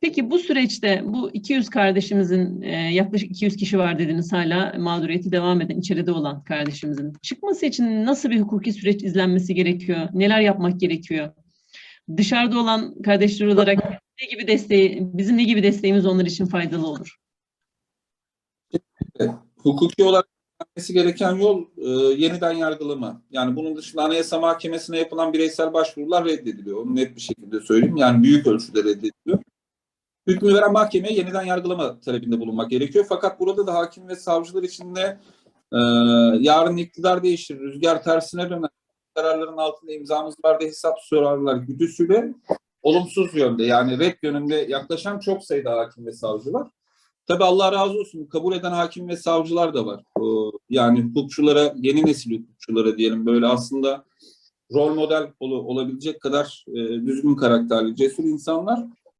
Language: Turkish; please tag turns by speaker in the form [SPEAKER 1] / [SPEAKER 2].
[SPEAKER 1] Peki bu süreçte bu 200 kardeşimizin e, yaklaşık 200 kişi var dediniz hala mağduriyeti devam eden içeride olan kardeşimizin çıkması için nasıl bir hukuki süreç izlenmesi gerekiyor? Neler yapmak gerekiyor? Dışarıda olan kardeşler olarak ne gibi desteği bizim ne gibi desteğimiz onlar için faydalı olur?
[SPEAKER 2] hukuki olarak gitmesi gereken yol e, yeniden yargılama. Yani bunun dışında Anayasa Mahkemesi'ne yapılan bireysel başvurular reddediliyor. Onu net bir şekilde söyleyeyim. Yani büyük ölçüde reddediliyor. Hükmü veren mahkemeye yeniden yargılama talebinde bulunmak gerekiyor. Fakat burada da hakim ve savcılar için de e, yarın iktidar değişir, rüzgar tersine döner. Kararların altında imzamız var diye hesap sorarlar güdüsüyle olumsuz yönde yani red yönünde yaklaşan çok sayıda hakim ve savcı var. Tabii Allah razı olsun kabul eden hakim ve savcılar da var. Yani hukukçulara, yeni nesil hukukçulara diyelim böyle aslında rol model ol- olabilecek kadar e, düzgün karakterli, cesur insanlar.